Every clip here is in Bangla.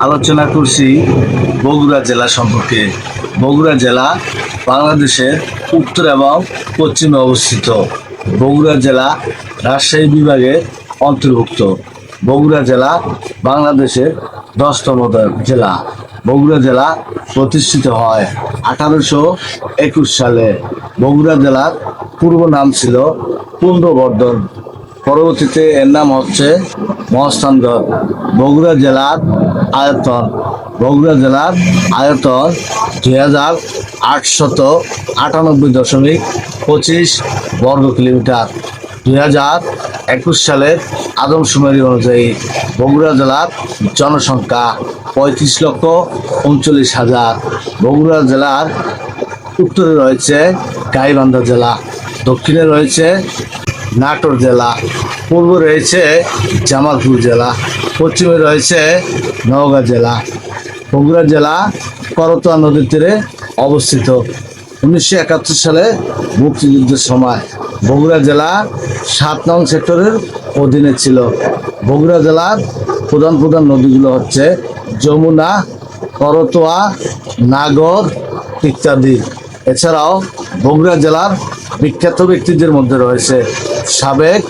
আলোচনা করছি বগুড়া জেলা সম্পর্কে। বগুড়া জেলা বাংলাদেশের উত্তর এবং পশ্চিমে অবস্থিত। বগুড়া জেলা রাজশাহী বিভাগের অন্তর্ভুক্ত। বগুড়া জেলা বাংলাদেশের দশতম জেলা। বগুড়া জেলা প্রতিষ্ঠিত হয় আঠারোশো একুশ সালে। বগুড়া জেলার পূর্ব নাম ছিল পুন্ডবর্ধন পরবর্তীতে এর নাম হচ্ছে মহস্থানগড় বগুড়া জেলার আয়তন, বগুড়া জেলার আয়তন দুই হাজার আটশত আটানব্বই দশমিক পঁচিশ বর্গ কিলোমিটার। দুই হাজার একুশ সালের আদমশুমারি অনুযায়ী বগুড়া জেলার জনসংখ্যা পঁয়ত্রিশ লক্ষ উনচল্লিশ হাজার। বগুড়া জেলার উত্তরে রয়েছে গাইবান্ধা জেলা, দক্ষিণে রয়েছে নাটোর জেলা, পূর্ব রয়েছে জামালপুর জেলা, পশ্চিমে রয়েছে নওগাঁ জেলা, বগুড়া জেলা, করতোয়া নদীর তীরে অবস্থিত। উনিশশো একাত্তর সালে মুক্তিযুদ্ধের সময় বগুড়া জেলা সাত নং সেক্টরের অধীনে ছিল। বগুড়া জেলার প্রধান প্রধান নদীগুলো হচ্ছে যমুনা, করতোয়া, নাগর ইত্যাদি। এছাড়াও বগুড়া জেলার বিখ্যাত ব্যক্তিদের মধ্যে রয়েছে সাবেক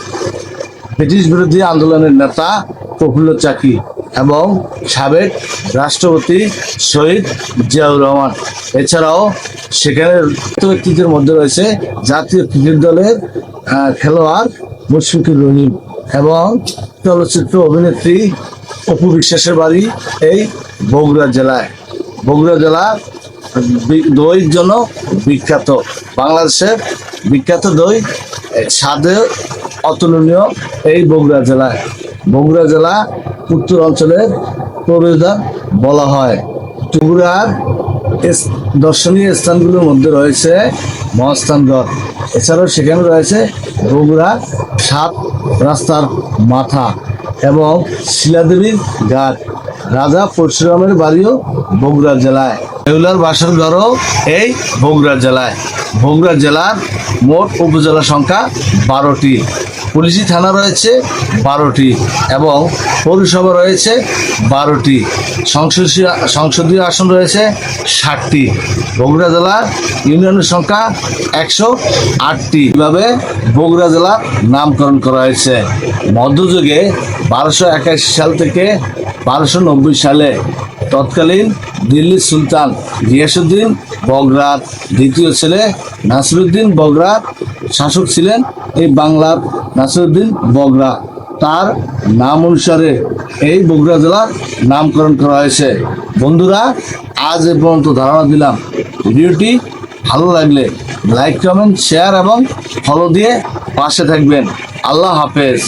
ব্রিটিশ বিরোধী আন্দোলনের নেতা প্রফুল্ল চাকি এবং সাবেক রাষ্ট্রপতি শহীদ জিয়াউর রহমান। এছাড়াও সেখানে ব্যক্তিদের মধ্যে রয়েছে জাতীয় ক্রিকেট দলের খেলোয়াড় মুশফিকুর রহিম এবং চলচ্চিত্র অভিনেত্রী অপু বিশ্বাসের বাড়ি এই বগুড়া জেলায়। বগুড়া জেলা বি- দইয়ের জন্য বিখ্যাত। বাংলাদেশের বিখ্যাত দই স্বাদে অতুলনীয় এই বগুড়া জেলায়। বগুড়া জেলা উত্তর অঞ্চলের প্রবেশদ্বার বলা হয়। বগুড়ার দর্শনীয় স্থানগুলোর মধ্যে রয়েছে মহাস্থানগড়। এছাড়াও সেখানে রয়েছে বগুড়া সাত রাস্তার মাথা এবং শিলাদেবীর ঘাট। রাজা পরশুরামের বাড়িও বগুড়া জেলায়। বেহুলার বাসর ঘরও এই বগুড়া জেলায়। বগুড়া জেলার মোট উপজেলা সংখ্যা বারোটি। পুলিশি থানা রয়েছে বারোটি এবং পৌরসভা রয়েছে বারোটি। সংসদীয় সংসদীয় আসন রয়েছে ষাটটি। বগুড়া জেলার ইউনিয়নের সংখ্যা একশো আটটি। এভাবে বগুড়া জেলার নামকরণ করা হয়েছে। মধ্যযুগে বারোশো একাশি সাল থেকে বারোশো সালে তৎকালীন দিল্লির সুলতান গিয়াসুদ্দিন বগরাত দ্বিতীয় ছেলে নাসিরুদ্দিন বগরাত শাসক ছিলেন এই বাংলার নাসিরুদ্দিন বগরা। তার নাম অনুসারে এই বগুড়া জেলার নামকরণ করা হয়েছে। বন্ধুরা, আজ এ পর্যন্ত ধারণা দিলাম। ভিডিওটি ভালো লাগলে লাইক, কমেন্ট, শেয়ার এবং ফলো দিয়ে পাশে থাকবেন। আল্লাহ হাফেজ।